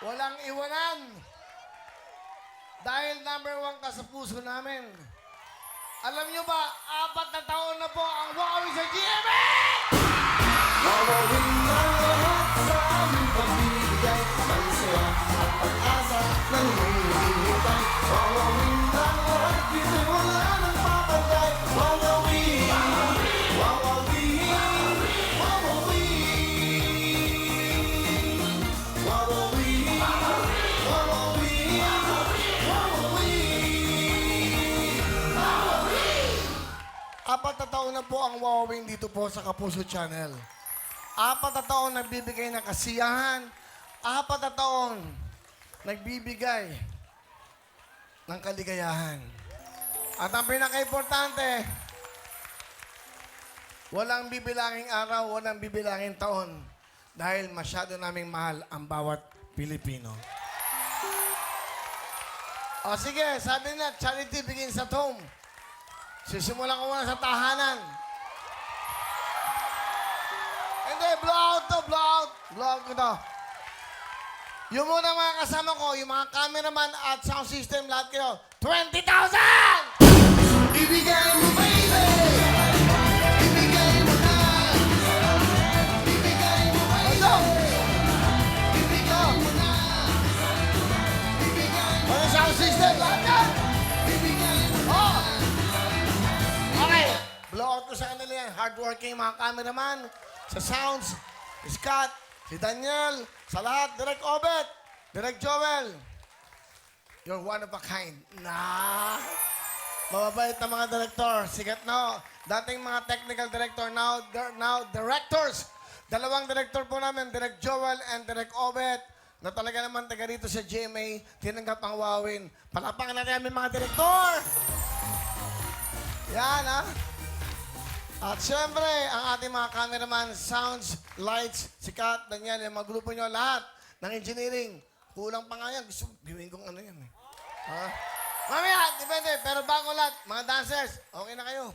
Walang iwanan. Dahil number one ka sa puso namin. Alam nyo ba, apat na taon na po ang Wawi sa GMA! Mawawin taon na po ang Wawawin dito po sa Kapuso Channel. Apat na taon nagbibigay ng kasiyahan. Apat na taon nagbibigay ng kaligayahan. At ang pinaka-importante, walang bibilangin araw, walang bibilangin taon dahil masyado naming mahal ang bawat Pilipino. O sige, sabi na, charity begins at home. Sisimulan ko muna sa tahanan. Hindi, blow out to, blow out. Blow out ko to. Yung muna mga kasama ko, yung mga cameraman at sound system, lahat kayo, 20,000! Ibigay mo baby Ibigay mo na Ibigay mo baby Ito! Ibigay mo na Ibigay mo Mga sound system, lahat yan! Blow out ko sa kanila yan. Hardworking mga cameraman, sa sounds, si Scott, si Daniel, sa lahat, Direk Obet, Direk Joel. You're one of a kind. Nah. Mababait na mga director. Sikat na. ho. Dating mga technical director, now, now directors. Dalawang director po namin, Direk Joel and Direk Obet, na talaga naman taga rito sa GMA, tinanggap ang Wawin. Palapakan natin aming mga direktor! Yan, ha? At syempre, ang ating mga cameraman, sounds, lights, sikat, Daniel, yung mga grupo nyo, lahat ng engineering. Kulang pa nga yan. Gusto, gawin kong ano yan eh. Ha? Mamaya, depende. Pero bago lahat, mga dancers, okay na kayo.